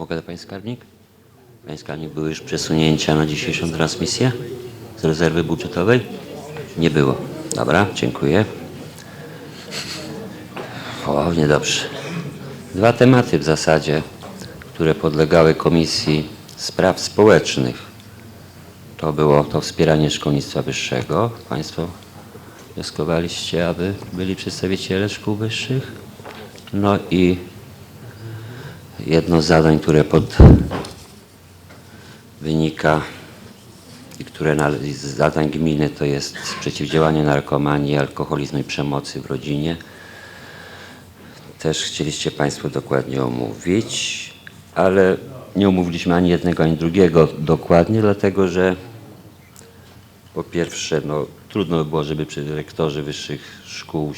Mogę, panie skarbnik? Panie skarbnik, były już przesunięcia na dzisiejszą transmisję z rezerwy budżetowej? Nie było. Dobra, dziękuję. O, niedobrze. Dwa tematy w zasadzie, które podlegały Komisji Spraw Społecznych. To było to wspieranie szkolnictwa wyższego. Państwo wnioskowaliście, aby byli przedstawiciele szkół wyższych. No i jedno z zadań, które pod wynika i które nale- z zadań gminy to jest przeciwdziałanie narkomanii, alkoholizmu i przemocy w rodzinie. Też chcieliście Państwo dokładnie omówić, ale nie omówiliśmy ani jednego, ani drugiego dokładnie, dlatego że po pierwsze, no, trudno by było, żeby przy dyrektorzy wyższych szkół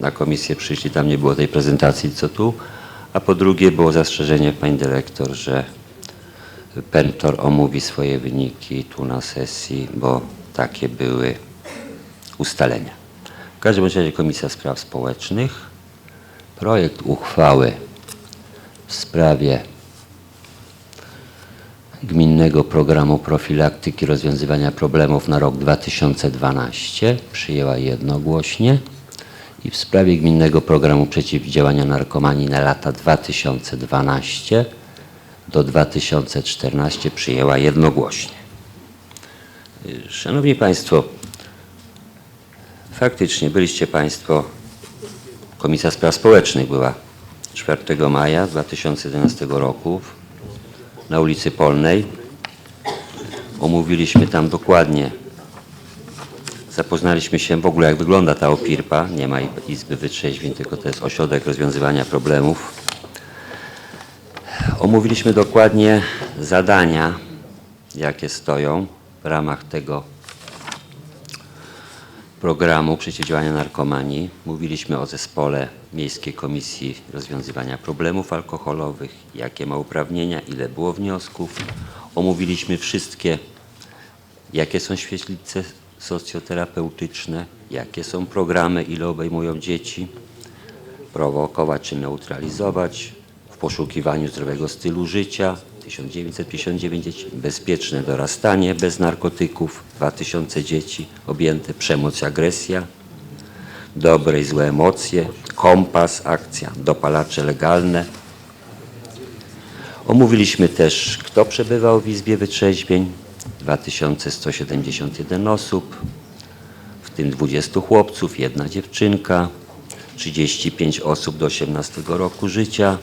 na komisję przyszli, tam nie było tej prezentacji, co tu. A po drugie było zastrzeżenie pani dyrektor, że pentor omówi swoje wyniki tu na sesji, bo takie były ustalenia. W każdym razie Komisja Spraw Społecznych projekt uchwały w sprawie Gminnego Programu Profilaktyki Rozwiązywania Problemów na rok 2012 przyjęła jednogłośnie i w sprawie Gminnego Programu Przeciwdziałania Narkomanii na lata 2012 do 2014 przyjęła jednogłośnie. Szanowni Państwo, faktycznie byliście Państwo, Komisja Spraw Społecznych była 4 maja 2011 roku na ulicy Polnej. Omówiliśmy tam dokładnie, zapoznaliśmy się w ogóle jak wygląda ta opirpa. Nie ma izby wytrzeźwień, tylko to jest ośrodek rozwiązywania problemów. Omówiliśmy dokładnie zadania, jakie stoją w ramach tego programu przeciwdziałania narkomanii. Mówiliśmy o zespole Miejskiej Komisji Rozwiązywania Problemów Alkoholowych, jakie ma uprawnienia, ile było wniosków. Omówiliśmy wszystkie, jakie są świetlice socjoterapeutyczne, jakie są programy, ile obejmują dzieci, prowokować czy neutralizować, w poszukiwaniu zdrowego stylu życia, 1959 dzieci, bezpieczne dorastanie bez narkotyków, 2000 dzieci. Objęte, przemoc, agresja, dobre i złe emocje, kompas, akcja, dopalacze legalne. Omówiliśmy też, kto przebywał w Izbie Wytrzeźwień, 2171 osób, w tym 20 chłopców, jedna dziewczynka, 35 osób do 18 roku życia.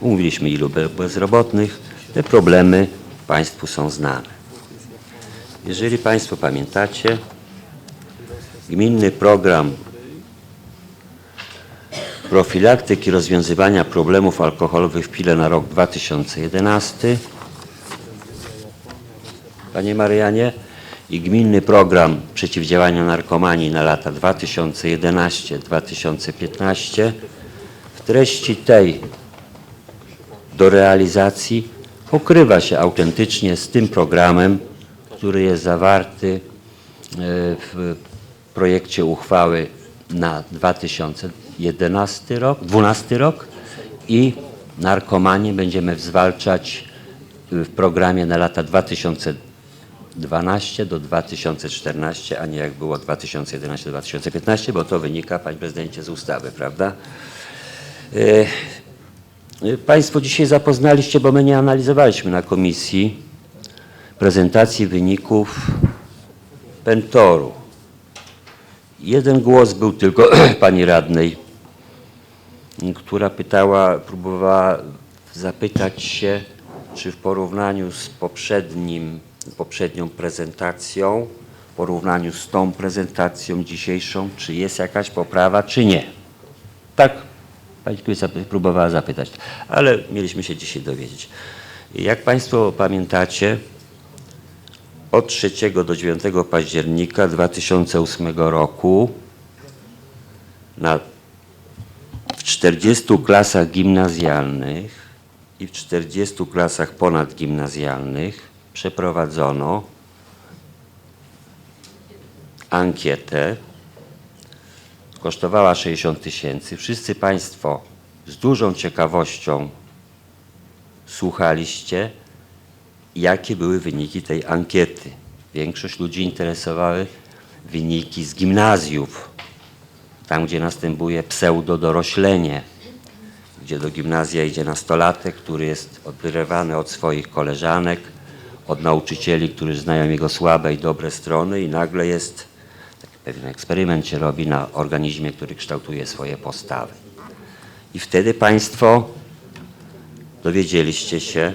Mówiliśmy ilu be- bezrobotnych. Te problemy Państwu są znane. Jeżeli Państwo pamiętacie, gminny program profilaktyki rozwiązywania problemów alkoholowych w Pile na rok 2011 Panie Marianie, i gminny program przeciwdziałania narkomanii na lata 2011-2015 w treści tej do realizacji pokrywa się autentycznie z tym programem, który jest zawarty e, w projekcie uchwały na 2011 rok, 12 rok i narkomanię będziemy zwalczać w programie na lata 2012 do 2014, a nie jak było 2011-2015, bo to wynika, panie prezydencie, z ustawy, prawda? E, Państwo dzisiaj zapoznaliście, bo my nie analizowaliśmy na komisji prezentacji wyników Pentoru. Jeden głos był tylko pani radnej, która pytała, próbowała zapytać się, czy w porównaniu z poprzednim, poprzednią prezentacją, w porównaniu z tą prezentacją dzisiejszą, czy jest jakaś poprawa, czy nie. Tak Pani Kuisa próbowała zapytać, ale mieliśmy się dzisiaj dowiedzieć. Jak Państwo pamiętacie, od 3 do 9 października 2008 roku na, w 40 klasach gimnazjalnych i w 40 klasach ponadgimnazjalnych przeprowadzono ankietę kosztowała 60 tysięcy. Wszyscy Państwo z dużą ciekawością słuchaliście, jakie były wyniki tej ankiety. Większość ludzi interesowały wyniki z gimnazjów, tam gdzie następuje pseudodoroślenie, gdzie do gimnazja idzie nastolatek, który jest odrywany od swoich koleżanek, od nauczycieli, którzy znają jego słabe i dobre strony i nagle jest, taki pewien eksperyment się robi na organizmie, który kształtuje swoje postawy. I wtedy Państwo dowiedzieliście się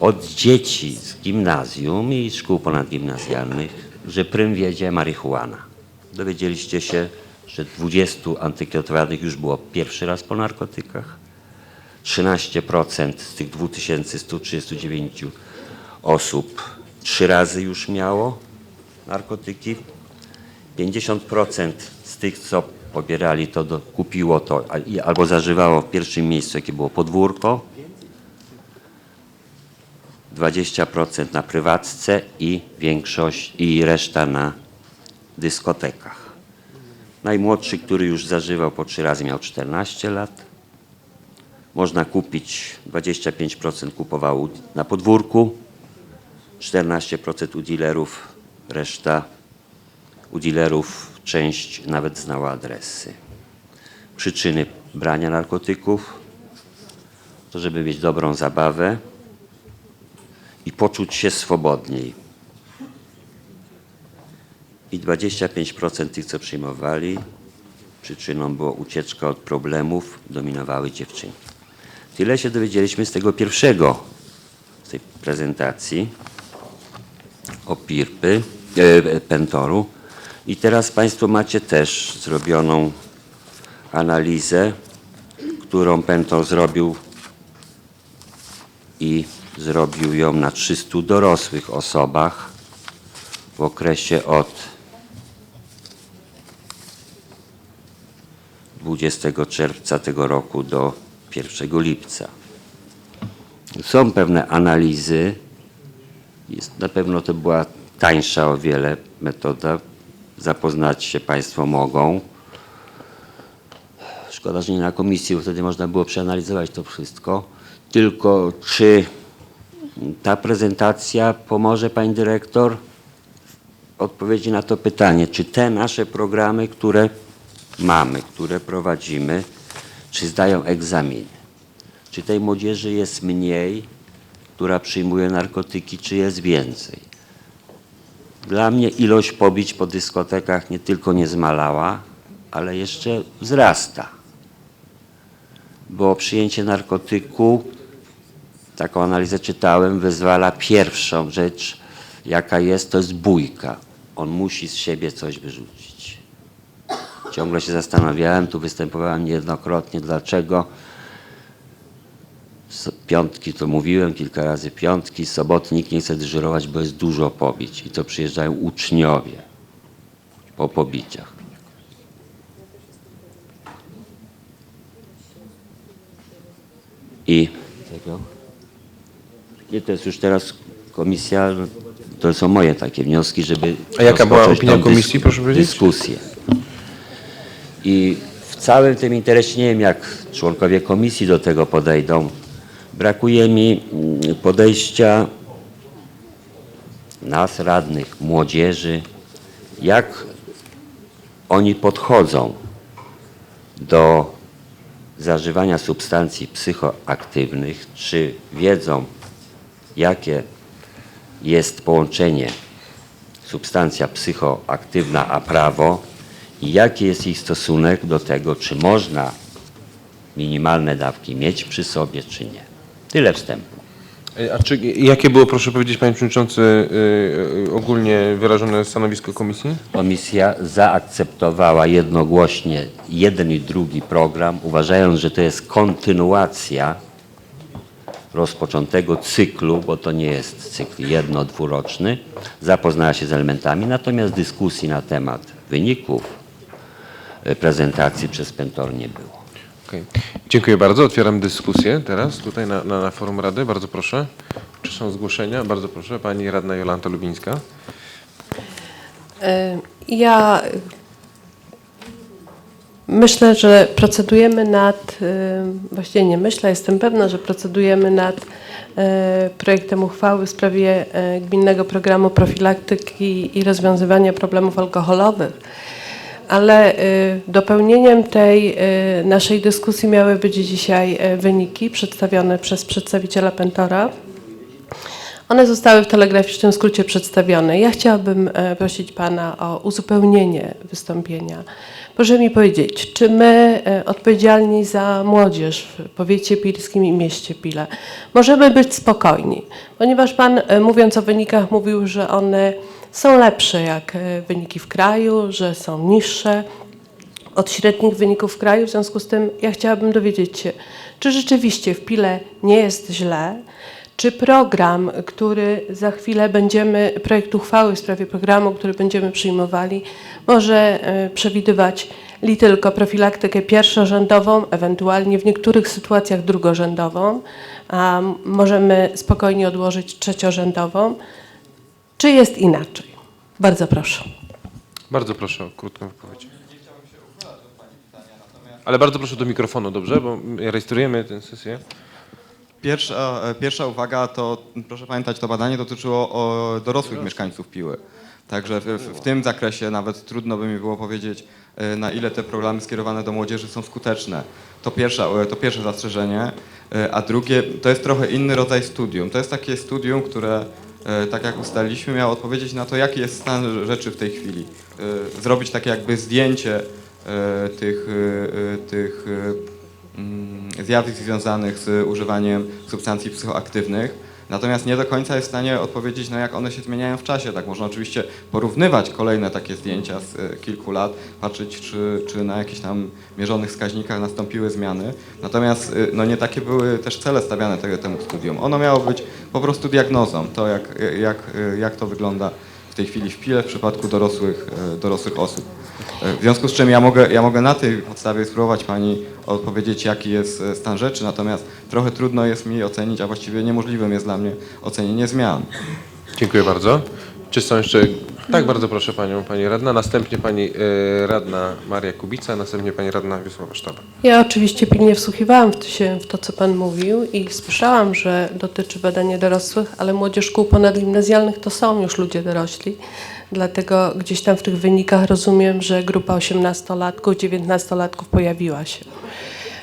od dzieci z gimnazjum i szkół ponadgimnazjalnych, że prym wiedzie marihuana. Dowiedzieliście się, że 20 antykiotowanych już było pierwszy raz po narkotykach. 13% z tych 2139 osób trzy razy już miało narkotyki. 50% z tych, co pobierali to, do, kupiło to albo zażywało w pierwszym miejscu, jakie było podwórko. 20% na prywatce i większość i reszta na dyskotekach. Najmłodszy, który już zażywał po trzy razy, miał 14 lat. Można kupić, 25% kupowało na podwórku, 14% u dealerów, reszta u dealerów część nawet znała adresy. Przyczyny brania narkotyków to, żeby mieć dobrą zabawę i poczuć się swobodniej. I 25% tych, co przyjmowali, przyczyną była ucieczka od problemów, dominowały dziewczynki. Tyle się dowiedzieliśmy z tego pierwszego, z tej prezentacji o PIRPy, e, Pentoru. I teraz Państwo macie też zrobioną analizę, którą Pentor zrobił i zrobił ją na 300 dorosłych osobach w okresie od 20 czerwca tego roku do 1 lipca. Są pewne analizy. Jest, na pewno to była tańsza o wiele metoda. Zapoznać się Państwo mogą. Szkoda, że nie na komisji, bo wtedy można było przeanalizować to wszystko. Tylko czy ta prezentacja pomoże Pani Dyrektor w odpowiedzi na to pytanie, czy te nasze programy, które mamy, które prowadzimy, czy zdają egzaminy? Czy tej młodzieży jest mniej, która przyjmuje narkotyki, czy jest więcej? Dla mnie ilość pobić po dyskotekach nie tylko nie zmalała, ale jeszcze wzrasta. Bo przyjęcie narkotyku, taką analizę czytałem, wyzwala pierwszą rzecz, jaka jest, to jest bójka. On musi z siebie coś wyrzucić. Ciągle się zastanawiałem, tu występowałem niejednokrotnie, dlaczego piątki, to mówiłem kilka razy, piątki, soboty nikt nie chce dyżurować, bo jest dużo pobić i to przyjeżdżają uczniowie po pobiciach. I to jest już teraz komisja, to są moje takie wnioski, żeby A jaka była opinia komisji, proszę powiedzieć? Dyskusję. I w całym tym interesie, nie wiem jak członkowie komisji do tego podejdą, brakuje mi mm, podejścia nas, radnych, młodzieży, jak oni podchodzą do zażywania substancji psychoaktywnych, czy wiedzą, jakie jest połączenie substancja psychoaktywna a prawo i jaki jest ich stosunek do tego, czy można minimalne dawki mieć przy sobie, czy nie. Tyle wstępu. E, A czy, jakie było, proszę powiedzieć, panie przewodniczący, y, y, ogólnie wyrażone stanowisko komisji? Komisja zaakceptowała jednogłośnie jeden i drugi program, uważając, że to jest kontynuacja rozpoczętego cyklu, bo to nie jest cykl jedno-dwuroczny. Zapoznała się z elementami, natomiast dyskusji na temat wyników e, prezentacji przez Pentor nie było. Okej. Dziękuję bardzo. Otwieram dyskusję teraz tutaj na, na, na forum Rady. Bardzo proszę. Czy są zgłoszenia? Bardzo proszę. Pani radna Jolanta Lubińska. E, Ja Myślę, że procedujemy nad, y, właściwie nie myślę, jestem pewna, że procedujemy nad y, projektem uchwały w sprawie gminnego programu profilaktyki i rozwiązywania problemów alkoholowych. Ale y, dopełnieniem tej y, naszej dyskusji miały być dzisiaj y, wyniki przedstawione przez przedstawiciela Pentora. One zostały w telegraficznym skrócie przedstawione. Ja chciałabym e, prosić Pana o uzupełnienie wystąpienia. Proszę mi powiedzieć, czy my, e, odpowiedzialni za młodzież w powiecie pilskim i mieście Pile, możemy być spokojni? Ponieważ Pan, e, mówiąc o wynikach, mówił, że one są lepsze jak e, wyniki w kraju, że są niższe od średnich wyników w kraju. W związku z tym ja chciałabym dowiedzieć się, czy rzeczywiście w Pile nie jest źle, czy program, który za chwilę będziemy, projekt uchwały w sprawie programu, który będziemy przyjmowali, może e, przewidywać li tylko profilaktykę pierwszorzędową, ewentualnie w niektórych sytuacjach drugorzędową, a możemy spokojnie odłożyć trzeciorzędową, czy jest inaczej? Bardzo proszę. Bardzo proszę o krótką wypowiedź. Ale bardzo proszę do mikrofonu, dobrze? Bo rejestrujemy tę sesję. Pierwsza, e, pierwsza uwaga to, proszę pamiętać, to badanie dotyczyło o dorosłych mieszkańców Piły. Także w, w, w tym zakresie nawet trudno by mi było powiedzieć, e, na ile te programy skierowane do młodzieży są skuteczne. To, pierwsza, e, to pierwsze zastrzeżenie. A drugie, to jest trochę inny rodzaj studium. To jest takie studium, które, tak jak ustaliliśmy, miało odpowiedzieć na to, jaki jest stan rzeczy w tej chwili. E, Zrobić takie jakby zdjęcie e, tych, e, e, tych e, mm, zjawisk związanych z używaniem substancji psychoaktywnych. Natomiast nie do końca jest w stanie odpowiedzieć, no jak one się zmieniają w czasie. Tak można oczywiście porównywać kolejne takie zdjęcia z e, kilku lat, patrzeć czy, czy na jakichś tam mierzonych wskaźnikach nastąpiły zmiany. Natomiast e, no nie takie były też cele stawiane tego, temu studium. Ono miało być po prostu diagnozą, to jak, jak, e, jak to wygląda w tej chwili w pile w przypadku dorosłych, dorosłych osób. W związku z czym ja mogę, ja mogę na tej podstawie spróbować Pani odpowiedzieć, jaki jest e, stan rzeczy, natomiast trochę trudno jest mi ocenić, a właściwie niemożliwym jest dla mnie ocenienie zmian. Dziękuję bardzo. Czy są jeszcze... Tak, bardzo proszę Panią, Pani Radna. Następnie Pani e, Radna Maria Kubica, następnie Pani Radna Wiesława Sztaba. Ja oczywiście pilnie wsłuchiwałam w, się w to, co Pan mówił i słyszałam, że dotyczy badania dorosłych, ale młodzież szkół ponadgimnazjalnych to są już ludzie dorośli. Dlatego gdzieś tam w tych wynikach rozumiem, że grupa 18-latków, 19-latków pojawiła się.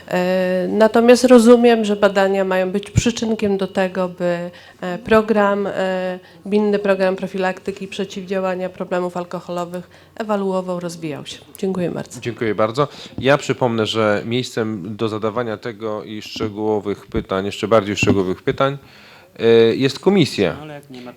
E, Natomiast rozumiem, że badania mają być przyczynkiem do tego, by e, program, e, gminny program profilaktyki i przeciwdziałania problemów alkoholowych ewaluował, rozwijał się. Dziękuję bardzo. Dziękuję bardzo. Ja przypomnę, że miejscem do zadawania tego i szczegółowych pytań, jeszcze bardziej szczegółowych pytań, e, jest komisja.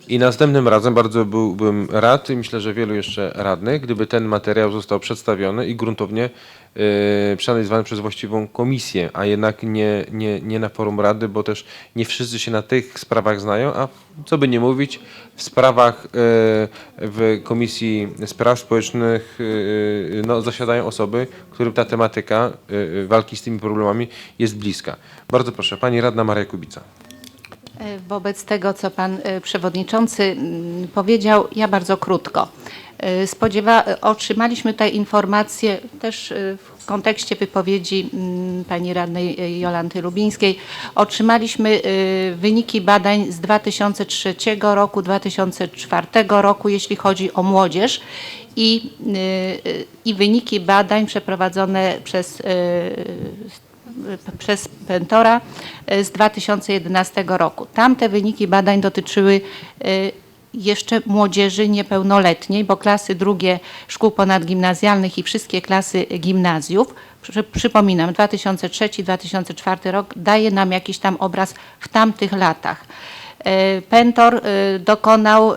I następnym razem bardzo byłbym rad i myślę, że wielu jeszcze radnych, gdyby ten materiał został przedstawiony i gruntownie e, przeanalizowany przez właściwą komisję, a jednak nie, nie, nie na forum rady, bo też nie wszyscy się na tych sprawach znają, a co by nie mówić, w sprawach e, w Komisji Spraw Społecznych e, no, zasiadają osoby, którym ta tematyka e, walki z tymi problemami jest bliska. Bardzo proszę, pani radna Maria Kubica. E, Wobec tego, co pan e, przewodniczący powiedział, ja bardzo krótko. E, Spodziewa, otrzymaliśmy tutaj informację też w kontekście wypowiedzi pani radnej Jolanty Lubińskiej. Otrzymaliśmy wyniki badań z 2003 roku, 2004 roku, jeśli chodzi o młodzież i, i wyniki badań przeprowadzone przez przez Pentora e, z 2011 roku. Tamte wyniki badań dotyczyły e, jeszcze młodzieży niepełnoletniej, bo klasy drugie szkół ponadgimnazjalnych i wszystkie klasy gimnazjów, przy, przypominam, 2003-2004 rok daje nam jakiś tam obraz w tamtych latach. E, Pentor dokonał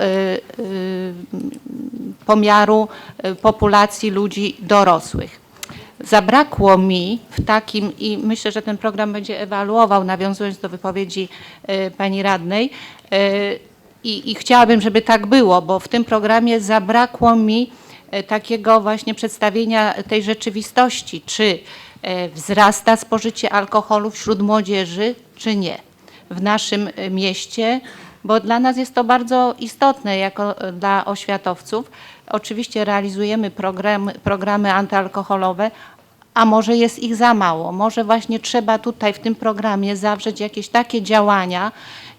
pomiaru populacji ludzi dorosłych. Zabrakło mi w takim, i myślę, że ten program będzie ewaluował, nawiązując do wypowiedzi e, pani radnej, e, i, i chciałabym, żeby tak było, bo w tym programie zabrakło mi e, takiego właśnie przedstawienia tej rzeczywistości, czy wzrasta spożycie alkoholu wśród młodzieży, czy nie. W naszym mieście, bo dla nas jest to bardzo istotne jako e, dla oświatowców. Oczywiście realizujemy programy, programy antyalkoholowe, a może jest ich za mało. Może właśnie trzeba tutaj w tym programie zawrzeć jakieś takie działania,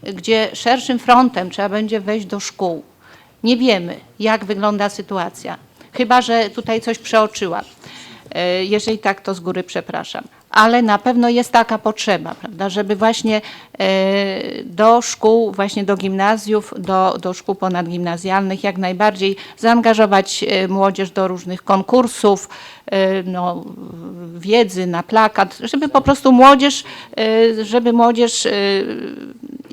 gdzie szerszym frontem trzeba będzie wejść do szkół. Nie wiemy, jak wygląda sytuacja. Chyba, że tutaj coś przeoczyłam. E, Jeżeli tak, to z góry przepraszam. Ale na pewno jest taka potrzeba, prawda, żeby właśnie e, do szkół, właśnie do gimnazjów, do, do szkół ponadgimnazjalnych jak najbardziej zaangażować e, młodzież do różnych konkursów, e, no, wiedzy na plakat, żeby po prostu młodzież, żeby młodzież,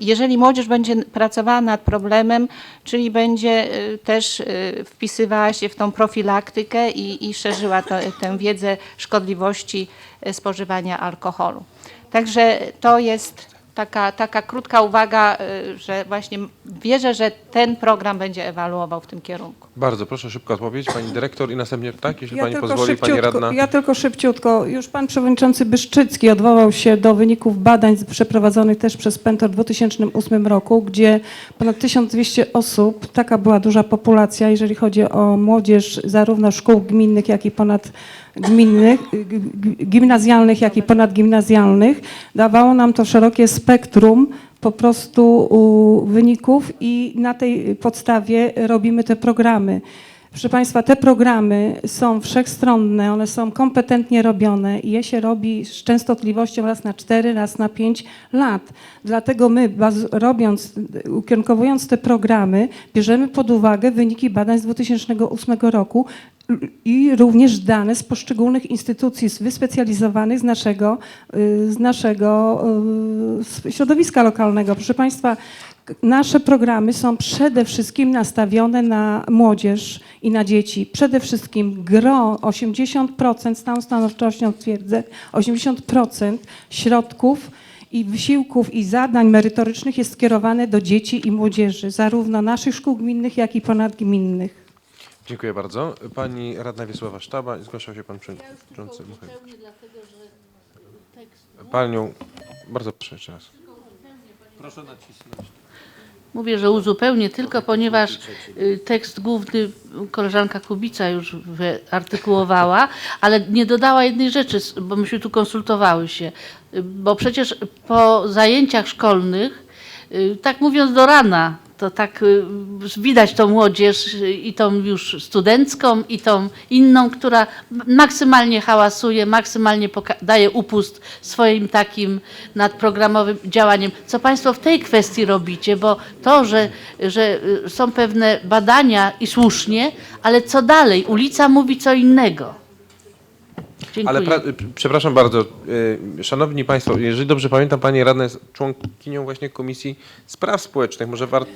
jeżeli młodzież będzie pracowała nad problemem, czyli będzie e, też e, wpisywała się w tą profilaktykę i, i szerzyła to, tę wiedzę szkodliwości spożywania alkoholu. Także to jest taka, taka krótka uwaga, e, że właśnie wierzę, że ten program będzie ewaluował w tym kierunku. Bardzo proszę, szybko odpowiedź pani dyrektor i następnie tak, jeśli Ja pani pozwoli, pani radna. ja tylko szybciutko. Już pan przewodniczący Byszczycki odwołał się do wyników badań przeprowadzonych też przez PENTO w 2008 roku, gdzie ponad 1200 osób, taka była duża populacja, jeżeli chodzi o młodzież zarówno szkół gminnych, jak i ponadgminnych, g- g- gimnazjalnych, jak i ponadgimnazjalnych, dawało nam to szerokie spektrum po prostu wyników i na tej podstawie robimy te programy. Proszę Państwa, te programy są wszechstronne, one są kompetentnie robione i je się robi z częstotliwością raz na 4, raz na 5 lat. Dlatego my, robiąc, ukierunkowując te programy, bierzemy pod uwagę wyniki badań z 2008 roku i również dane z poszczególnych instytucji wyspecjalizowanych z naszego, y, z naszego y, środowiska lokalnego. Proszę Państwa, nasze programy są przede wszystkim nastawione na młodzież i na dzieci. Przede wszystkim gro 80%, z całą stanowczością twierdzę, 80% środków i wysiłków i zadań merytorycznych jest skierowane do dzieci i młodzieży, zarówno naszych szkół gminnych, jak i ponadgminnych. Dziękuję bardzo. Pani radna Wiesława Sztaba, zgłaszał się pan przewodniczący. Muchaj. Panią, bardzo proszę jeszcze raz. Mówię, że uzupełnię tylko, ponieważ y, tekst główny koleżanka Kubica już wyartykułowała, ale nie dodała jednej rzeczy, bo myśmy tu konsultowały się. Y, Bo przecież po zajęciach szkolnych, y, tak mówiąc do rana, to tak y, widać tą młodzież i tą już studencką i tą inną, która maksymalnie hałasuje, maksymalnie daje upust swoim takim nadprogramowym działaniem. Co Państwo w tej kwestii robicie? Bo to, że, że y, są pewne badania i słusznie, ale co dalej? Ulica mówi co innego. Dziękuję. Ale pra, przepraszam bardzo, y, szanowni państwo, jeżeli dobrze pamiętam, pani radna jest członkinią właśnie Komisji Spraw Społecznych, może warto,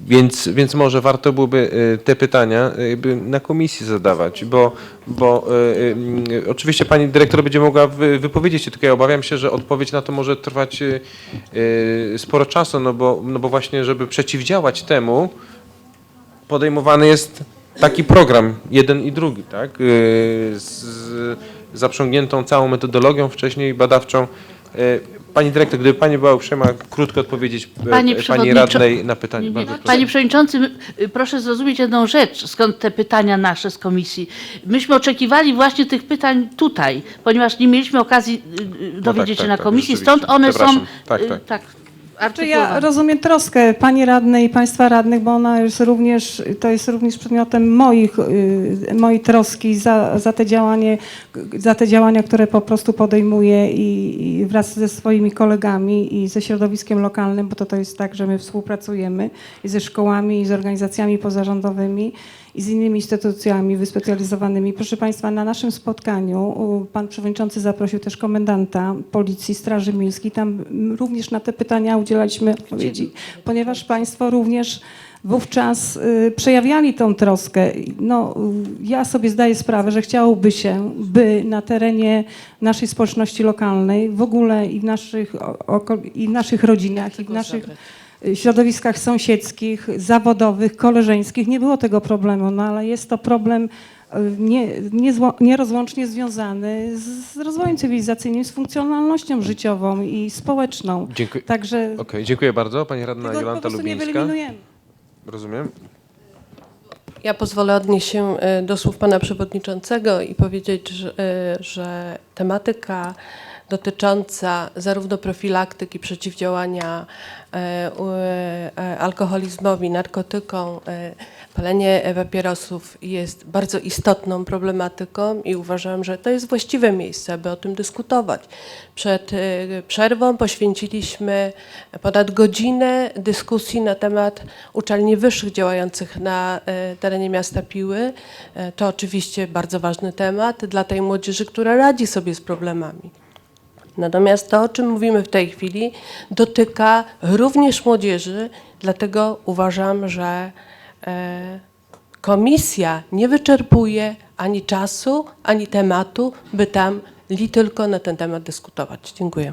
więc, więc może warto byłoby y, te pytania jakby na komisji zadawać, bo, bo y, oczywiście pani dyrektor będzie mogła wy, wypowiedzieć się, tylko ja obawiam się, że odpowiedź na to może trwać y, sporo czasu, no bo, no bo właśnie, żeby przeciwdziałać temu, podejmowany jest taki program, jeden i drugi, tak? Yy, Z, zaprzągniętą całą metodologią wcześniej badawczą. Yy, Pani dyrektor, gdyby Pani była uprzejma krótko odpowiedzieć e, Panie Pani radnej na pytanie. Bardzo proszę. Panie Przewodniczący, y, proszę zrozumieć jedną rzecz, skąd te pytania nasze z komisji. Myśmy oczekiwali właśnie tych pytań tutaj, ponieważ nie mieliśmy okazji y, y, dowiedzieć tak, się na tak, komisji, stąd one są. Tak, y, tak. tak Czy ja rozumiem troskę pani radnej i państwa radnych, bo ona jest również, to jest również przedmiotem moich, y, mojej troski za, za, te działanie, za te działania, które po prostu podejmuję i, i wraz ze swoimi kolegami i ze środowiskiem lokalnym, bo to, to jest tak, że my współpracujemy i ze szkołami, i z organizacjami pozarządowymi i z innymi instytucjami wyspecjalizowanymi. Proszę Państwa, na naszym spotkaniu Pan Przewodniczący zaprosił też komendanta Policji, Straży Miejskiej. Tam również na te pytania udzielaliśmy odpowiedzi, ponieważ Państwo również wówczas y, przejawiali tą troskę. No, y, ja sobie zdaję sprawę, że chciałoby się, by na terenie naszej społeczności lokalnej, w ogóle i w naszych, i w naszych rodzinach, i w naszych środowiskach sąsiedzkich, zawodowych, koleżeńskich nie było tego problemu, no ale jest to problem y, nie, niezło- nierozłącznie związany z, rozwojem cywilizacyjnym, z funkcjonalnością życiową i społeczną. Dziękuję. Także Okej, dziękuję bardzo. Pani radna tego po Jolanta nie Lubińska. wyeliminujemy. Rozumiem. Ja pozwolę odnieść się e, do słów pana przewodniczącego i powiedzieć, że, że tematyka dotycząca zarówno profilaktyki, przeciwdziałania e, e, alkoholizmowi, narkotykom, e, palenie papierosów jest bardzo istotną problematyką i uważam, że to jest właściwe miejsce, aby o tym dyskutować. Przed przerwą poświęciliśmy ponad godzinę dyskusji na temat uczelni wyższych działających na terenie miasta Piły. To oczywiście bardzo ważny temat dla tej młodzieży, która radzi sobie z problemami. Natomiast to, o czym mówimy w tej chwili, dotyka również młodzieży, dlatego uważam, że e, komisja nie wyczerpuje ani czasu, ani tematu, by tam li tylko na ten temat dyskutować. Dziękuję.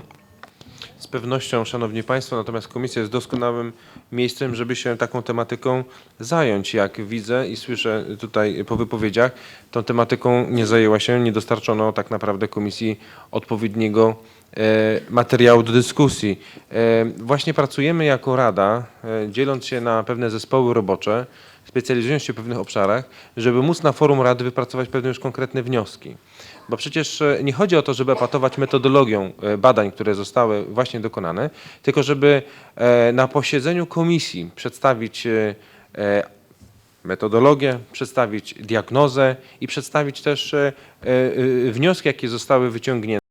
Pewnością, Szanowni Państwo, natomiast komisja jest doskonałym miejscem, żeby się taką tematyką zająć. Jak widzę i słyszę tutaj po wypowiedziach, tą tematyką nie zajęła się, nie dostarczono tak naprawdę komisji odpowiedniego e, materiału do dyskusji. E, Właśnie pracujemy jako Rada, e, dzieląc się na pewne zespoły robocze, specjalizując się w pewnych obszarach, żeby móc na forum Rady wypracować pewne już konkretne wnioski. Bo przecież e, nie chodzi o to, żeby epatować metodologią e, badań, które zostały właśnie dokonane, tylko żeby e, na posiedzeniu komisji przedstawić metodologię, przedstawić diagnozę i przedstawić też wnioski, jakie zostały wyciągnięte.